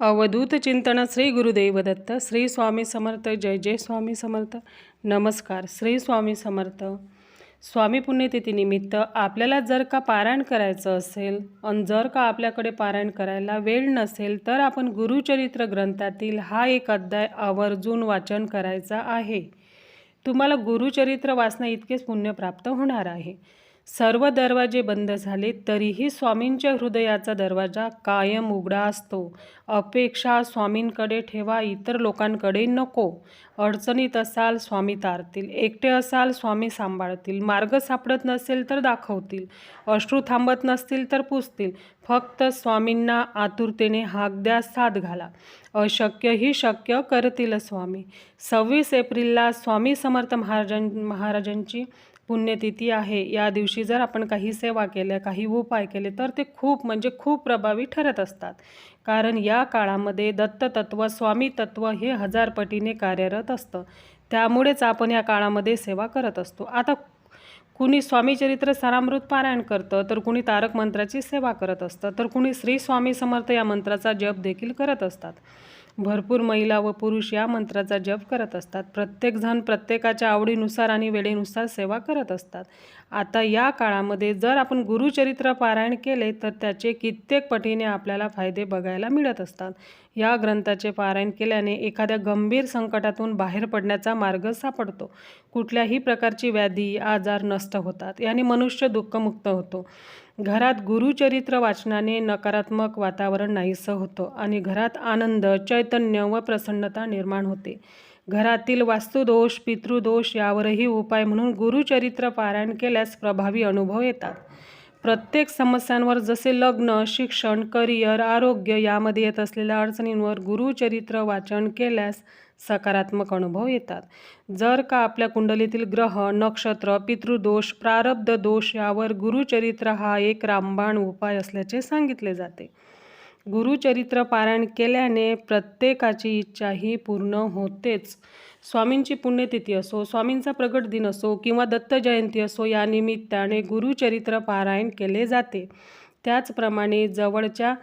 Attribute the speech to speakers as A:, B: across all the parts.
A: अवधूत चिंतन श्री गुरुदेव दत्त श्री स्वामी समर्थ जय जय स्वामी समर्थ. नमस्कार श्री स्वामी समर्थ. स्वामी पुण्यतिथीनिमित्त आपल्याला जर का पारायण करायचं असेल आणि जर का आपल्याकडे पारायण करायला वेळ नसेल तर आपण गुरुचरित्र ग्रंथातील हा एक अध्याय आवर्जून वाचन करायचा आहे. तुम्हाला गुरुचरित्र वाचण्या इतकेच पुण्य प्राप्त होणार आहे. सर्व दरवाजे बंद झाले तरीही स्वामींच्या हृदयाचा दरवाजा कायम उघडा असतो. अपेक्षा स्वामींकडे ठेवा इतर लोकांकडे नको. अडचणीत असाल स्वामी तारतील एकटे असाल स्वामी सांभाळतील. मार्ग सापडत नसेल तर दाखवतील अश्रू थांबत नसतील तर पुसतील. फक्त स्वामींना आतुरतेने हाक द्या साथ घाला. अशक्य ही शक्य करतील स्वामी. सव्वीस एप्रिलला स्वामी समर्थ महाराजां महाराजांची पुण्यतिथी आहे. या दिवशी जर आपण काही सेवा केल्या काही उपाय केले तर ते खूप म्हणजे खूप प्रभावी ठरत असतात. कारण या काळामध्ये दत्ततत्व स्वामी तत्व हे हजारपटीने कार्यरत असतं. त्यामुळेच आपण या काळामध्ये सेवा करत असतो. आता कुणी स्वामीचरित्र सारामृत पारायण करतं तर कुणी तारक मंत्राची सेवा करत असतं तर कुणी श्री स्वामी समर्थ या मंत्राचा जप देखील करत असतात. भरपूर महिला व पुरुष या मंत्राचा जप करत असतात. प्रत्येकजण प्रत्येकाच्या आवडीनुसार आणि वेळेनुसार सेवा करत असतात. आता या काळामध्ये जर आपण गुरुचरित्र पारायण केले तर त्याचे कित्येक पटीने आपल्याला फायदे बघायला मिळत असतात. या ग्रंथाचे पारायण केल्याने एखाद्या गंभीर संकटातून बाहेर पडण्याचा मार्ग सापडतो. कुठल्याही प्रकारची व्याधी आजार नष्ट होतात. याने मनुष्य दुःखमुक्त होतो. घरात गुरुचरित्र वाचनाने नकारात्मक वातावरण नाहीसं होतं आणि घरात आनंद चैतन्य व प्रसन्नता निर्माण होते. घरातील वास्तुदोष पितृदोष यावरही उपाय म्हणून गुरुचरित्र पारायण केल्यास प्रभावी अनुभव येतात. प्रत्येक समस्यांवर जसे लग्न शिक्षण करिअर आरोग्य यामध्ये येत असलेल्या अडचणींवर गुरुचरित्र वाचन केल्यास सकारात्मक अनुभव येतात. जर का आपल्या कुंडलीतील ग्रह नक्षत्र पितृदोष प्रारब्ध दोष यावर गुरुचरित्र हा एक रामबाण उपाय असल्याचे सांगितले जाते. गुरुचरित्र पारायण केल्याने प्रत्येकाची इच्छा ही पूर्ण होतेच. स्वामींची पुण्यतिथी असो स्वामींचा प्रगट दिन असो किंवा दत्त जयंती असो या निमित्ताने गुरुचरित्र पारायण केले जाते. त्याचप्रमाणे जवळच्या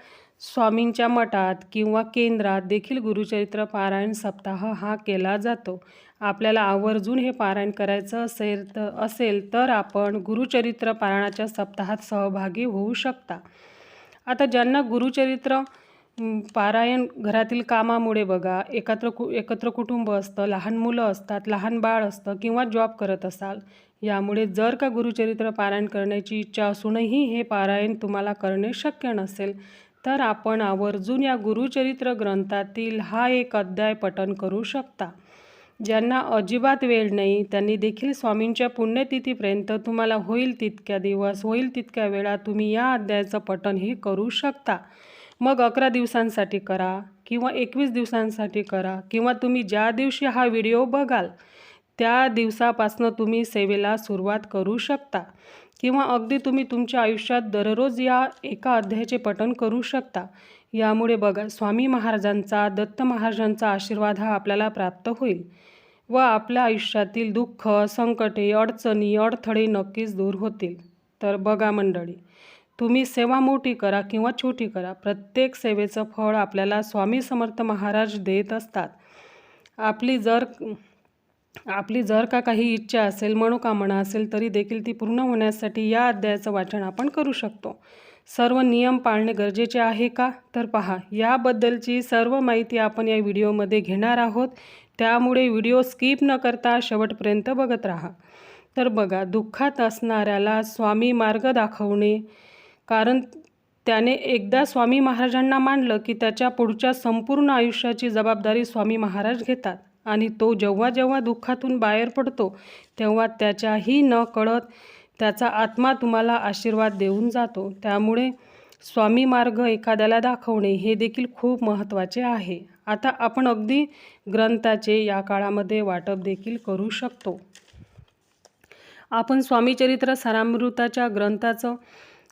A: स्वामींच्या मठात किंवा केंद्रात देखील गुरुचरित्र पारायण सप्ताह हा केला जातो. आपल्याला आवर्जून हे पारायण करायचं असेल तर असेल तर आपण गुरुचरित्र पारायणाच्या सप्ताहात सहभागी होऊ शकता. आता ज्यांना गुरुचरित्र पारायण घरातील कामामुळे बघा एकत्र कु एकत्र कुटुंब असतं लहान मुलं असतात लहान बाळ असतं किंवा जॉब करत असाल यामुळे जर का गुरुचरित्र पारायण करण्याची इच्छा असूनही हे पारायण तुम्हाला करणे शक्य नसेल तर आपण आवर्जून या गुरुचरित्र ग्रंथातील हा एक अध्याय पठन करू शकता. ज्यांना अजिबात वेळ नाही त्यांनी देखील स्वामींच्या पुण्यतिथीपर्यंत तुम्हाला होईल तितक्या दिवस होईल तितक्या वेळा तुम्ही या अध्यायाचं पठण हे करू शकता. मग अकरा दिवसांसाठी करा किंवा एकवीस दिवसांसाठी करा किंवा तुम्ही ज्या दिवशी हा व्हिडिओ बघाल त्या दिवसापासनं तुम्ही सेवेला सुरुवात करू शकता. किंवा अगदी तुम्ही तुमच्या आयुष्यात दररोज या एका अध्यायाचे पठण करू शकता. यामुळे बघा स्वामी महाराजांचा दत्त महाराजांचा आशीर्वाद हा आपल्याला प्राप्त होईल. व आपल्या आयुष्यातील दुःख संकटे अडचणी अडथळे नक्कीच दूर होतील. तर बघा मंडळी तुम्ही सेवा मोठी करा किंवा छोटी करा प्रत्येक सेवेचं फळ आपल्याला स्वामी समर्थ महाराज देत असतात. आपली जर आपली जर का काही इच्छा असेल मनोकामना असेल तरी देखील ती पूर्ण होण्यासाठी या अध्यायाचं वाचन आपण करू शकतो. सर्व नियम पाळणे गरजेचे आहे का? तर पहा याबद्दलची सर्व माहिती आपण या व्हिडिओमध्ये घेणार आहोत. त्यामुळे व्हिडिओ स्किप न करता शेवटपर्यंत बघत राहा. तर बघा दुःखात असणाऱ्याला स्वामी मार्ग दाखवणे कारण त्याने एकदा स्वामी महाराजांना मानलं की त्याच्या पुढच्या संपूर्ण आयुष्याची जबाबदारी स्वामी महाराज घेतात आणि तो जेव्हा जेव्हा दुःखातून बाहेर पडतो तेव्हा त्याच्याही न कळत त्याचा आत्मा तुम्हाला आशीर्वाद देऊन जातो. त्यामुळे स्वामी मार्ग एखाद्याला दाखवणे हे देखील खूप महत्त्वाचे आहे. आता आपण अगदी ग्रंथाचे या काळामध्ये वाटप देखील करू शकतो. आपण स्वामीचरित्र सारामृताच्या ग्रंथाचं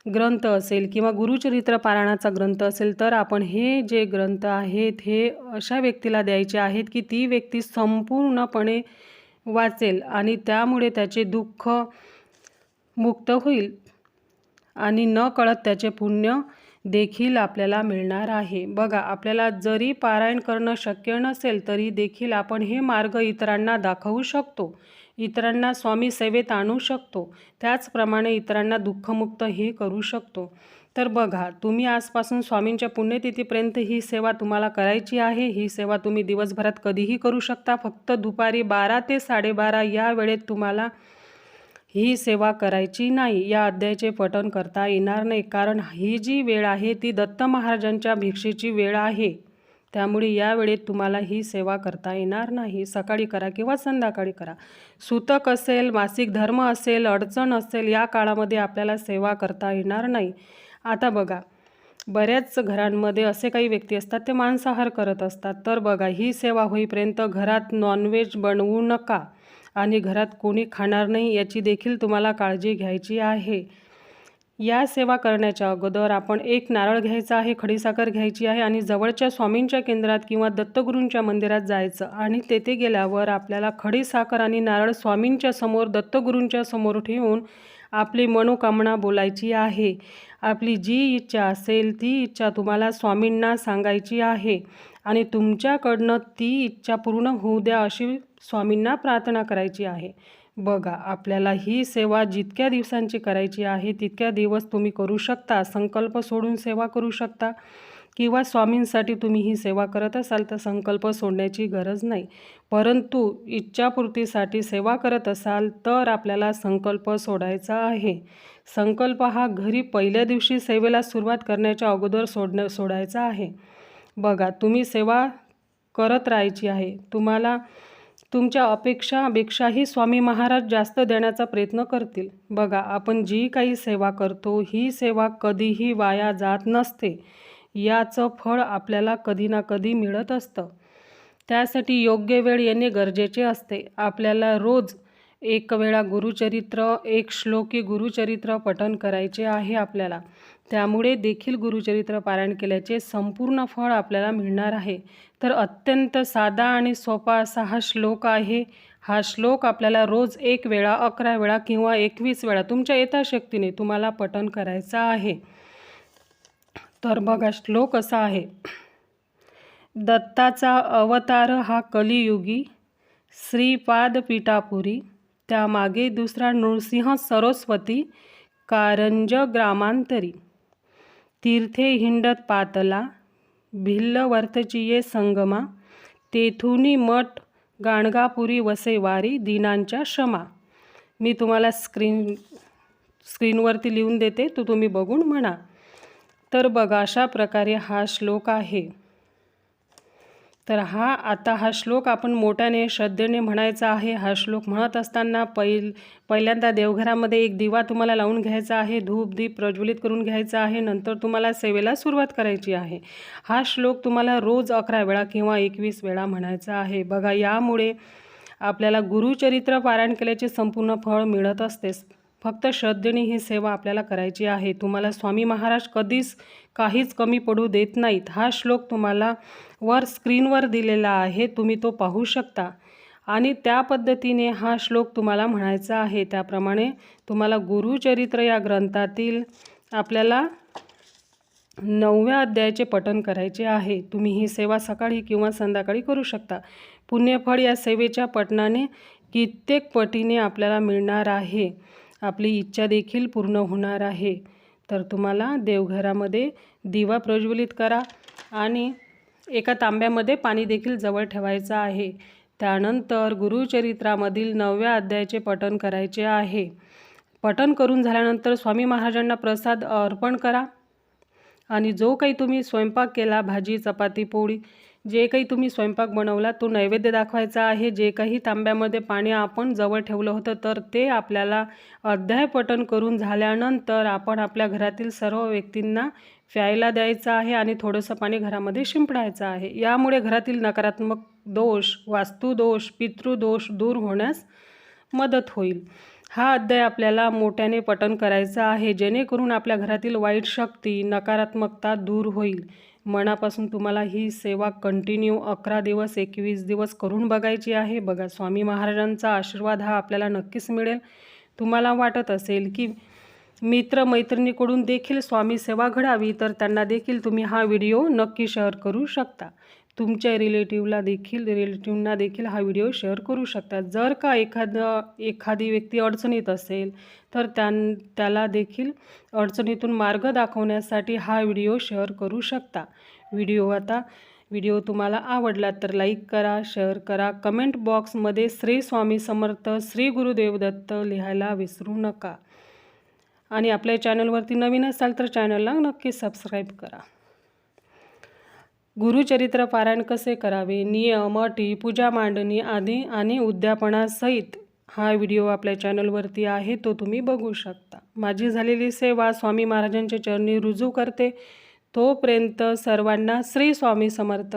A: ग्रंथ असेल किंवा गुरुचरित्र पारायणाचा ग्रंथ असेल तर आपण हे जे ग्रंथ आहेत हे अशा व्यक्तीला द्यायचे आहेत की ती व्यक्ती संपूर्णपणे वाचेल आणि त्यामुळे त्याचे दुःख मुक्त होईल आणि न कळत त्याचे पुण्य देखील आपल्याला मिळणार आहे. बघा आपल्याला जरी पारायण करणं शक्य नसेल तरी देखील आपण हे मार्ग इतरांना दाखवू शकतो. इतरांना स्वामी सेवेत आणू शकतो. त्याचप्रमाणे इतरांना दुःखमुक्त हे करू शकतो. तर बघा तुम्ही आजपासून स्वामींच्या पुण्यतिथीपर्यंत ही सेवा तुम्हाला करायची आहे. ही सेवा तुम्ही दिवसभरात कधीही करू शकता. फक्त दुपारी बारा ते साडेबारा या वेळेत तुम्हाला ही सेवा करायची नाही या अध्यायाचे पठण करता येणार नाही. कारण ही जी वेळ आहे ती दत्त महाराजांच्या भिक्षेची वेळ आहे. त्यामुळे या वेळेत तुम्हाला ही सेवा करता येणार नाही. सकाळी करा किंवा संध्याकाळी करा. सूतक असेल मासिक धर्म असेल अडचण असेल या काळामध्ये आपल्याला सेवा करता येणार नाही. आता बघा बऱ्याच घरांमध्ये असे काही व्यक्ती असतात ते मांसाहार करत असतात. तर बघा ही सेवा होईपर्यंत घरात नॉनव्हेज बनवू नका. आणि घरात कोणी खाणार नाही याची देखील तुम्हाला काळजी घ्यायची आहे. या सेवा करण्याच्या अगोदर आपण एक नारळ घ्यायचा आहे खडीसाखर घ्यायची आहे आणि जवळच्या स्वामींच्या केंद्रात किंवा दत्तगुरूंच्या मंदिरात जायचं आणि तेथे गेल्यावर आपल्याला खडीसाखर आणि नारळ स्वामींच्या समोर दत्तगुरूंच्या समोर ठेवून आपली मनोकामना बोलायची आहे. आपली जी इच्छा असेल ती इच्छा तुम्हाला स्वामींना सांगायची आहे आणि तुमच्याकडनं ती इच्छा पूर्ण होऊ द्या अशी स्वामींना प्रार्थना करायची आहे. बघा आपल्याला ही सेवा जितक्या दिवसांची करायची आहे तितक्या दिवस तुम्ही करू शकता संकल्प सोडून सेवा करू शकता. किंवा स्वामींसाठी तुम्ही ही सेवा करत असाल तर संकल्प सोडण्याची गरज नाही. परंतु इच्छापूर्तीसाठी सेवा करत असाल तर आपल्याला संकल्प सोडायचा आहे. संकल्प हा घरी पहिल्या दिवशी सेवेला सुरुवात करण्याच्या अगोदर सोडणं सोडायचा आहे. बघा तुम्ही सेवा करत राहायची आहे. तुम्हाला तुमच्या अपेक्षापेक्षाही स्वामी महाराज जास्त देण्याचा प्रयत्न करतील. बघा आपण जी काही सेवा करतो ही सेवा कधीही वाया जात नसते. याचं फळ आपल्याला कधी ना कधी मिळत असतं. त्यासाठी योग्य वेळ येणे गरजेचे असते. आपल्याला रोज एक वेळा गुरुचरित्र एक श्लोकी गुरुचरित्र पठण करायचे आहे आपल्याला. त्यामुळे देखील गुरुचरित्र पारायण केल्याचे संपूर्ण फळ आपल्याला मिळणार आहे. तर अत्यंत साधा आणि सोपा असा हा श्लोक आहे. हा श्लोक आपल्याला रोज एक वेळा अकरा वेळा किंवा एकवीस वेळा तुमच्या यथाशक्तीने तुम्हाला पठन करायचा आहे. तर बघा श्लोक असा आहे. दत्ताचा अवतार हा कलियुगी श्रीपाद पिठापुरी त्यामागे दुसरा नृसिंह सरस्वती कारंज ग्रामांतरी. तीर्थे हिंडत पातला भिल्ल संगमा तेथुनी मठ गाणगापुरी वसेवारी दिनांच्या क्षमा. मी तुम्हाला स्क्रीन स्क्रीनवरती लिहून देते तो तुम्ही बघून म्हणा. तर बघा अशा प्रकारे हा श्लोक आहे. तर हा आता हा श्लोक आपण मोठ्याने श्रद्धेने म्हणायचा आहे. हा श्लोक म्हणत असताना पैल पहिल्यांदा देवघरामध्ये एक दिवा तुम्हाला लावून घ्यायचा आहे. धूप दीप प्रज्वलित करून घ्यायचा आहे. नंतर तुम्हाला सेवेला सुरुवात करायची आहे. हा श्लोक तुम्हाला रोज अकरा वेळा किंवा एकवीस वेळा म्हणायचा आहे. बघा यामुळे आपल्याला गुरुचरित्र पारायण केल्याचे संपूर्ण फळ मिळत असतेच. फक्त श्रद्धेने ही सेवा आपल्याला करायची आहे. तुम्हाला स्वामी महाराज कधीच काहीच कमी पडू देत नाहीत. हा श्लोक तुम्हाला वर स्क्रीनवर दिलेला आहे. तुम्ही तो पाहू शकता. आणि त्या पद्धतीने हा श्लोक तुम्हाला म्हणायचा आहे. त्याप्रमाणे तुम्हाला गुरुचरित्र या ग्रंथातील आपल्याला नवव्या अध्यायाचे पठन करायचे आहे. तुम्ही ही सेवा सकाळी किंवा संध्याकाळी करू शकता. पुण्यफळ या सेवेच्या पठणाने कित्येक पटीने आपल्याला मिळणार आहे. आपली इच्छा देखील पूर्ण होणार आहे. तर तुम्हाला देवघरामध्ये दिवा प्रज्वलित करा आणि एका तांब्यामध्ये पाणी देखील जवळ ठेवायचं आहे. त्यानंतर गुरुचरित्रामधील नवव्या अध्यायाचे पठण करायचे आहे. पठण करून झाल्यानंतर स्वामी महाराजांना प्रसाद अर्पण करा आणि जो काही तुम्ही स्वयंपाक केला भाजी चपाती पोळी जे काही तुम्ही स्वयंपाक बनवला तो नैवेद्य दाखवायचा आहे. जे काही तांब्यामध्ये पाणी आपण जवळ ठेवलं होतं तर ते आपल्याला अध्याय पटन करून झाल्यानंतर आपण आपल्या घरातील सर्व व्यक्तींना प्यायला द्यायचं आहे आणि थोडंसं पाणी घरामध्ये शिंपडायचं आहे. यामुळे घरातील नकारात्मक दोष वास्तुदोष पितृदोष दूर होण्यास मदत होईल. हा अध्याय आपल्याला मोठ्याने पठण करायचा आहे जेणेकरून आपल्या घरातील वाईट शक्ती नकारात्मकता दूर होईल. मनापासून तुम्हाला ही सेवा कंटिन्यू अकरा दिवस एकवीस दिवस करून बघायची आहे. बघा स्वामी महाराजांचा आशीर्वाद हा आपल्याला नक्कीच मिळेल. तुम्हाला वाटत असेल की मित्रमैत्रिणीकडून देखील स्वामी सेवा घडावी तर त्यांना देखील तुम्ही हा व्हिडिओ नक्की शेअर करू शकता. तुमच्या रिलेटिव्हला देखील रिलेटिव्हना देखील हा व्हिडिओ शेअर करू शकता जर का एखादं एखादी व्यक्ती अडचणीत असेल तर त्यां त्याला देखील अडचणीतून मार्ग दाखवण्यासाठी हा व्हिडिओ शेअर करू शकता. व्हिडिओ आता व्हिडिओ तुम्हाला आवडला तर लाईक करा शेअर करा. कमेंट बॉक्समध्ये श्री स्वामी समर्थ श्री गुरुदेव दत्त लिहायला विसरू नका. आणि आपल्या चॅनलवरती नवीन असाल तर चॅनलला नक्की सबस्क्राईब करा. गुरुचरित्र पारायण कसे करावे? नियम अटी पूजा मांडणी आदी आणि उद्यापनासहित हा व्हिडिओ आपल्या चॅनलवरती आहे तो तुम्ही बघू शकता. माझी झालेली सेवा स्वामी महाराजांच्या चरणी रुजू करते. तोपर्यंत सर्वांना श्री स्वामी समर्थ.